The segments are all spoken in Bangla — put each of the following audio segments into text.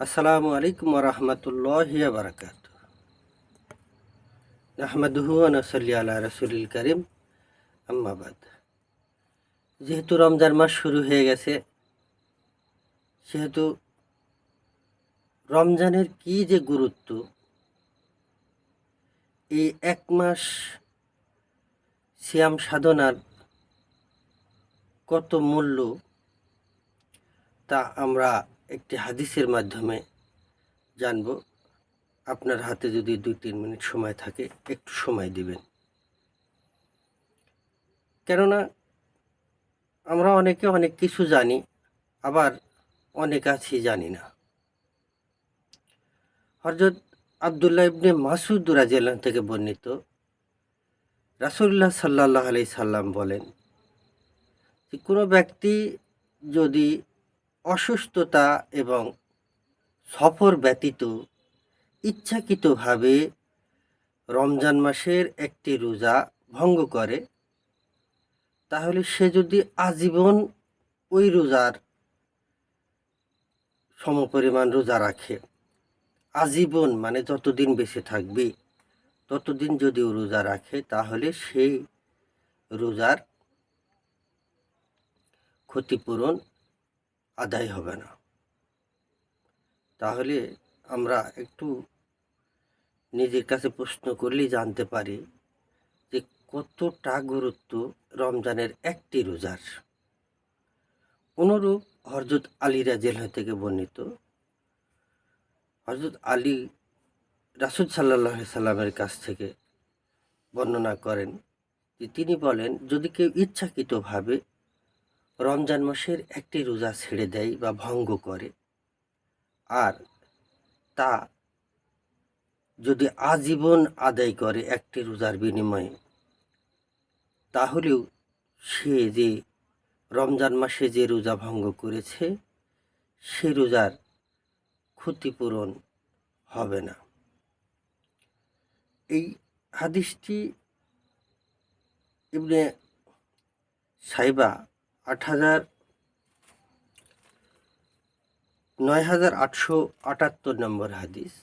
আসসালামু আলাইকুম রহমতুল্লাহ বারকাত আহমদহু নসল্লি আলা রসুলিল করিম। আম্মাবাদ যেহেতু রমজান মাস শুরু হয়ে গেছে, সেহেতু রমজানের কি যে গুরুত্ব, এই এক মাস শ্যাম সাধনার কত মূল্য, তা আমরা একটি হাদিসের মাধ্যমে জানব। আপনার হাতে যদি দুই তিন মিনিট সময় থাকে, একটু সময় দিবেন। কেননা, আমরা অনেকে অনেক কিছু জানি, আবার অনেক আছি জানি না। হরজত আবদুল্লাহ ইবনে মাসুদ রাজিয়াল্লাহ থেকে বর্ণিত রাসুল্লাহ সাল্লাহ আলি সাল্লাম বলেন যে, কোনো ব্যক্তি যদি অসুস্থতা এবং সফর ব্যতীত ইচ্ছাকৃতভাবে রমজান মাসের একটি রোজা ভঙ্গ করে, তাহলে সে যদি আজীবন ওই রোজার সমপরিমাণ রোজা রাখে, আজীবন মানে যতদিন বেঁচে থাকবে, ততদিন যদি ও রোজা রাখে, তাহলে সেই রোজার ক্ষতিপূরণ আদায় হবে না। তাহলে আমরা একটু নিজের কাছে প্রশ্ন করলেই জানতে পারি যে কতটা গুরুত্ব রমজানের একটি রোজার। অনুরূপ হরজত আলী রাজেল থেকে বর্ণিত হরজত আলী রাসুদ সাল্লাহ সাল্লামের কাছ থেকে বর্ণনা করেন যে তিনি বলেন, যদি কেউ ইচ্ছাকৃতভাবে রমজান মাসের একটি রোজা ছেড়ে দেয় বা ভঙ্গ করে। আর তা যদি আজীবন আদায় করে একটি রোজার বিনিময়ে, তাহলেও সে যে রমজান মাসে যে রোজা ভঙ্গ করেছে, সে রোজার ক্ষতিপূরণ হবে না। এই হাদিসটি ইবনে সাইবা আট হাজার নয় হাজার আটশো আটাত্তর নম্বর হাদিস।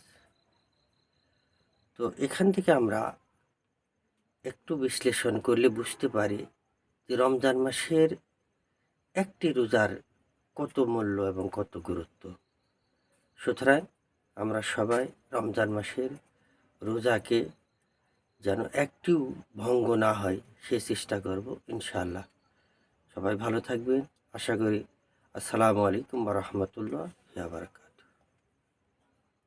তো এখান থেকে আমরা একটু বিশ্লেষণ করলে বুঝতে পারি যে রমজান মাসের একটি রোজার কত মূল্য এবং কত গুরুত্ব। সুতরাং আমরা সবাই রমজান মাসের রোজাকে যেন একটিও ভঙ্গ না হয় সে চেষ্টা করব ইনশাআল্লাহ। সবাই ভালো থাকবেন। আশা করি। আসসালামু আলাইকুম রহমতুল্লাহ বারকাত